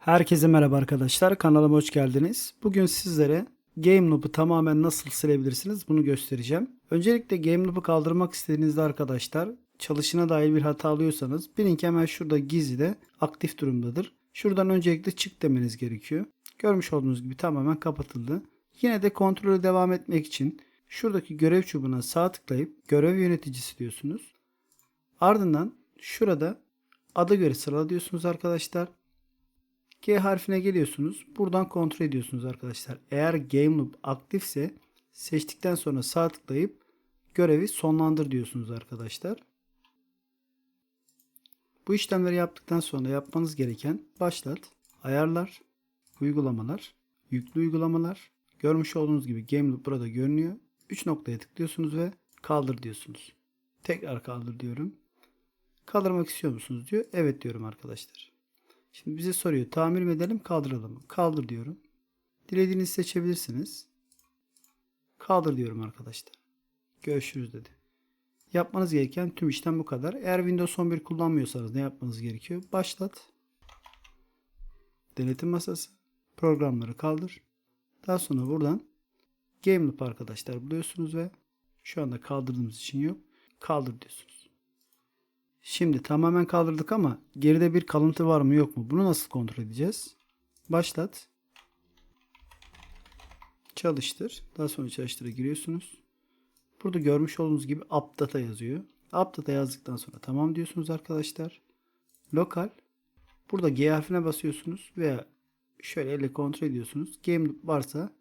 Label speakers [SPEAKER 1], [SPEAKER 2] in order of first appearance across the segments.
[SPEAKER 1] Herkese merhaba arkadaşlar. Kanalıma hoş geldiniz. Bugün sizlere Game Loop'u tamamen nasıl silebilirsiniz bunu göstereceğim. Öncelikle Game Loop'u kaldırmak istediğinizde arkadaşlar çalışına dair bir hata alıyorsanız bilin ki hemen şurada gizlide aktif durumdadır. Şuradan öncelikle çık demeniz gerekiyor. Görmüş olduğunuz gibi tamamen kapatıldı. Yine de kontrolü devam etmek için şuradaki görev çubuğuna sağ tıklayıp görev yöneticisi diyorsunuz. Ardından şurada ada göre sırala diyorsunuz arkadaşlar. G harfine geliyorsunuz. Buradan kontrol ediyorsunuz arkadaşlar. Eğer game loop aktifse seçtikten sonra sağ tıklayıp görevi sonlandır diyorsunuz arkadaşlar. Bu işlemleri yaptıktan sonra yapmanız gereken başlat, ayarlar, uygulamalar, yüklü uygulamalar. Görmüş olduğunuz gibi game loop burada görünüyor. 3 noktaya tıklıyorsunuz ve kaldır diyorsunuz. Tekrar kaldır diyorum. Kaldırmak istiyor musunuz diyor. Evet diyorum arkadaşlar. Şimdi bize soruyor tamir mi edelim kaldıralım mı? Kaldır diyorum. Dilediğinizi seçebilirsiniz. Kaldır diyorum arkadaşlar. Görüşürüz dedi. Yapmanız gereken tüm işlem bu kadar. Eğer Windows 11 kullanmıyorsanız ne yapmanız gerekiyor? Başlat. Denetim masası. Programları kaldır. Daha sonra buradan Game Loop arkadaşlar buluyorsunuz ve şu anda kaldırdığımız için yok. Kaldır diyorsunuz. Şimdi tamamen kaldırdık ama geride bir kalıntı var mı yok mu? Bunu nasıl kontrol edeceğiz? Başlat. Çalıştır. Daha sonra çalıştıra giriyorsunuz. Burada görmüş olduğunuz gibi updata yazıyor. Updata yazdıktan sonra tamam diyorsunuz arkadaşlar. Lokal. Burada G harfine basıyorsunuz veya şöyle elle kontrol ediyorsunuz. Game varsa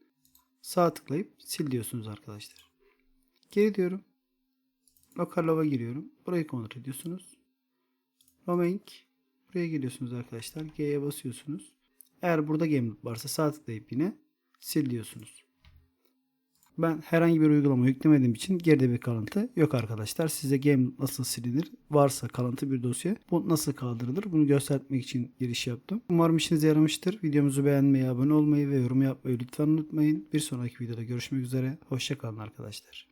[SPEAKER 1] sağ tıklayıp sil diyorsunuz arkadaşlar. Geri diyorum. Local lova giriyorum. Burayı kontrol ediyorsunuz. Roaming. Buraya geliyorsunuz arkadaşlar. G'ye basıyorsunuz. Eğer burada game varsa sağ tıklayıp yine sil diyorsunuz. Ben herhangi bir uygulama yüklemediğim için geride bir kalıntı yok arkadaşlar. Size game nasıl silinir? Varsa kalıntı bir dosya. Bu nasıl kaldırılır? Bunu göstermek için giriş yaptım. Umarım işinize yaramıştır. Videomuzu beğenmeyi, abone olmayı ve yorum yapmayı lütfen unutmayın. Bir sonraki videoda görüşmek üzere. Hoşçakalın arkadaşlar.